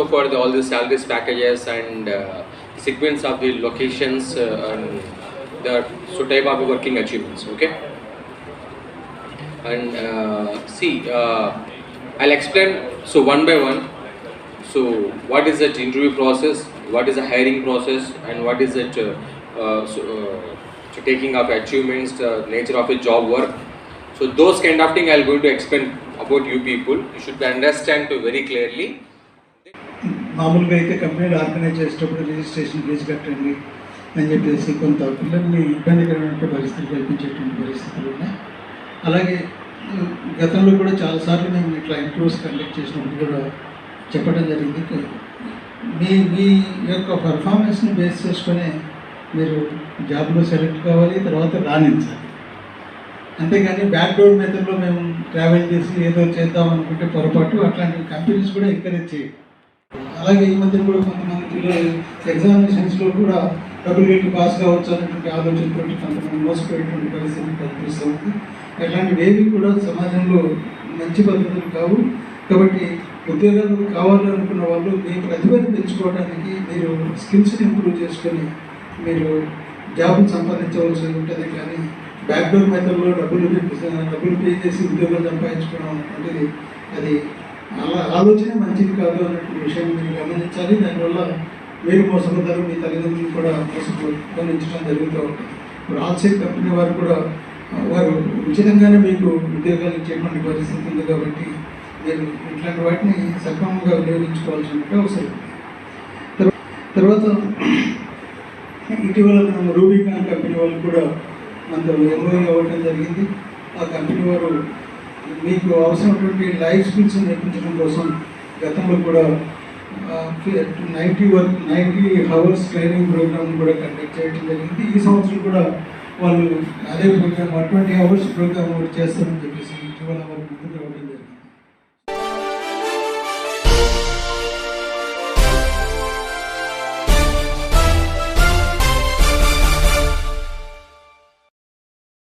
Know for the, all the salaries packages and uh, segments of the locations uh, and the so type of working achievements okay? And uh, see uh, i'll explain so one by one so what is that interview process what is the hiring process and what is it uh, uh, so, so taking of achievements the nature of a job work. So those kind of thing i'll going to explain about you people. You should understand very clearly మామూలుగా అయితే కంపెనీలు organise చేసేటప్పుడు registration fee కట్టండి అని చెప్పేసి కొంత పిల్లల్ని ఇబ్బందికరమైన పరిస్థితులు కల్పించేటువంటి పరిస్థితులు ఉన్నాయి. అలాగే గతంలో కూడా చాలాసార్లు మేము ఇట్లా ఇంటర్వ్యూస్ కండక్ట్ చేసినప్పుడు కూడా చెప్పడం జరిగింది. మీ మీ యొక్క పర్ఫార్మెన్స్ని బేస్ చేసుకునే మీరు జాబ్లో సెలెక్ట్ కావాలి తర్వాత రాణించాలి. అంతేగాని బ్యాక్ డోర్ మెథడ్లో మేము ట్రావెల్ చేసి ఏదో చేద్దాం అనుకుంటే పొరపాటు అట్లాంటి కంపెనీస్ కూడా ఎంకరేజ్ చేయాలి అలాగే ఈ మధ్య కూడా కొంతమంది పిల్లలు ఎగ్జామినేషన్స్లో కూడా డబుల్ పెట్టి పాస్ కావచ్చు అనేటువంటి ఆలోచనతో కొంతమంది మోసపోయేటువంటి పరిస్థితి కనిపిస్తూ ఉంది. అట్లాంటివి ఏవి కూడా సమాజంలో మంచి పద్ధతులు కావు. కాబట్టి ఉద్యోగాలు కావాలనుకున్న వాళ్ళు మీ ప్రతిభను పెంచుకోవడానికి మీరు స్కిల్స్ని ఇంప్రూవ్ చేసుకొని మీరు జాబ్ని సంపాదించవలసి ఉంటుంది. కానీ బ్యాక్డోర్ మెథడ్లో డబ్బులు పే- డబ్బులు పే చేసి ఉద్యోగాలు సంపాదించుకోవడం అనేది అది అలా ఆలోచన మంచిది కాదు అన్నటువంటి విషయం మీరు గమనించాలి. దానివల్ల మీరు మోసపోతారు మీ తల్లిదండ్రులు కూడా మోసపోయించడం జరుగుతూ ఉంటుంది. ఇప్పుడు ఆల్సెట్ కంపెనీ వారు కూడా వారు ఉచితంగానే మీకు ఉద్యోగాలు ఇచ్చేటువంటి పరిస్థితి ఉంది కాబట్టి మీరు ఇట్లాంటి వాటిని సక్రమంగా వినియోగించుకోవాల్సిన అవసరం తర్వాత ఇటీవల మనం రూబికాన్ కంపెనీ వాళ్ళు కూడా మనతో ఎంఓఏ అవ్వడం జరిగింది. ఆ కంపెనీ వారు మీకు అవసరమైనటువంటి లైఫ్ స్కిల్స్ నేర్పించడం కోసం గతంలో కూడా ninety work ninety hours training programme కూడా కండక్ట్ చేయడం జరిగింది. ఈ సంవత్సరం కూడా వాళ్ళు అదే ప్రోగ్రామ్ ట్వంటీ అవర్స్ ప్రోగ్రామ్ కూడా చేస్తారని చెప్పేసి ఇటీవల వాళ్ళు ముందుకు